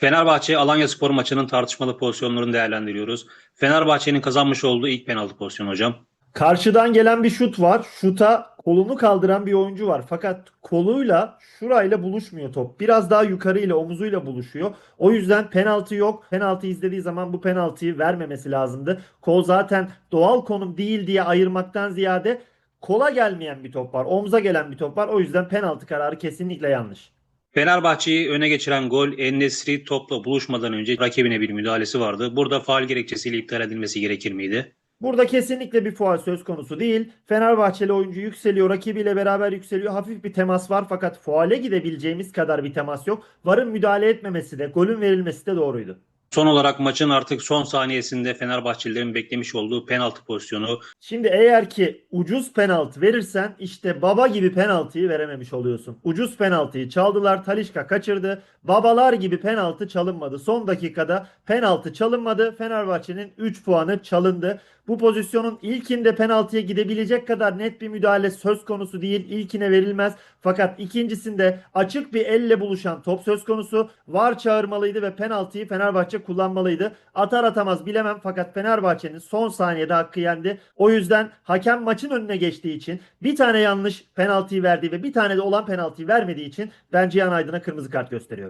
Fenerbahçe Alanya Spor maçının tartışmalı pozisyonlarını değerlendiriyoruz. Fenerbahçe'nin kazanmış olduğu ilk penaltı pozisyonu hocam. Karşıdan gelen bir şut var. Şuta kolunu kaldıran bir oyuncu var. Fakat koluyla şurayla buluşmuyor top. Biraz daha yukarıyla omuzuyla buluşuyor. O yüzden penaltı yok. Penaltı izlediği zaman bu penaltıyı vermemesi lazımdı. Kol zaten doğal konum değil diye ayırmaktan ziyade kola gelmeyen bir top var. Omza gelen bir top var. O yüzden penaltı kararı kesinlikle yanlış. Fenerbahçe'yi öne geçiren gol Ennesri topla buluşmadan önce rakibine bir müdahalesi vardı. Burada faal gerekçesiyle iptal edilmesi gerekir miydi? Burada kesinlikle bir faul söz konusu değil. Fenerbahçeli oyuncu yükseliyor, rakibiyle beraber yükseliyor. Hafif bir temas var fakat faale gidebileceğimiz kadar bir temas yok. VAR'ın müdahale etmemesi de, golün verilmesi de doğruydu. Son olarak maçın artık son saniyesinde Fenerbahçelilerin beklemiş olduğu penaltı pozisyonu. Şimdi eğer ki ucuz penaltı verirsen işte baba gibi penaltıyı verememiş oluyorsun. Ucuz penaltıyı çaldılar, Talişka kaçırdı. Babalar gibi penaltı çalınmadı. Son dakikada penaltı çalınmadı. Fenerbahçe'nin 3 puanı çalındı. Bu pozisyonun ilkinde penaltıya gidebilecek kadar net bir müdahale söz konusu değil. İlkine verilmez. Fakat ikincisinde açık bir elle buluşan top söz konusu. VAR çağırmalıydı ve penaltıyı Fenerbahçe kullanmalıydı. Atar atamaz bilemem fakat Fenerbahçe'nin son saniyede hakkı yendi. O yüzden hakem maçın önüne geçtiği için bir tane yanlış penaltıyı verdiği ve bir tane de olan penaltıyı vermediği için ben Cihan Aydın'a kırmızı kart gösteriyorum.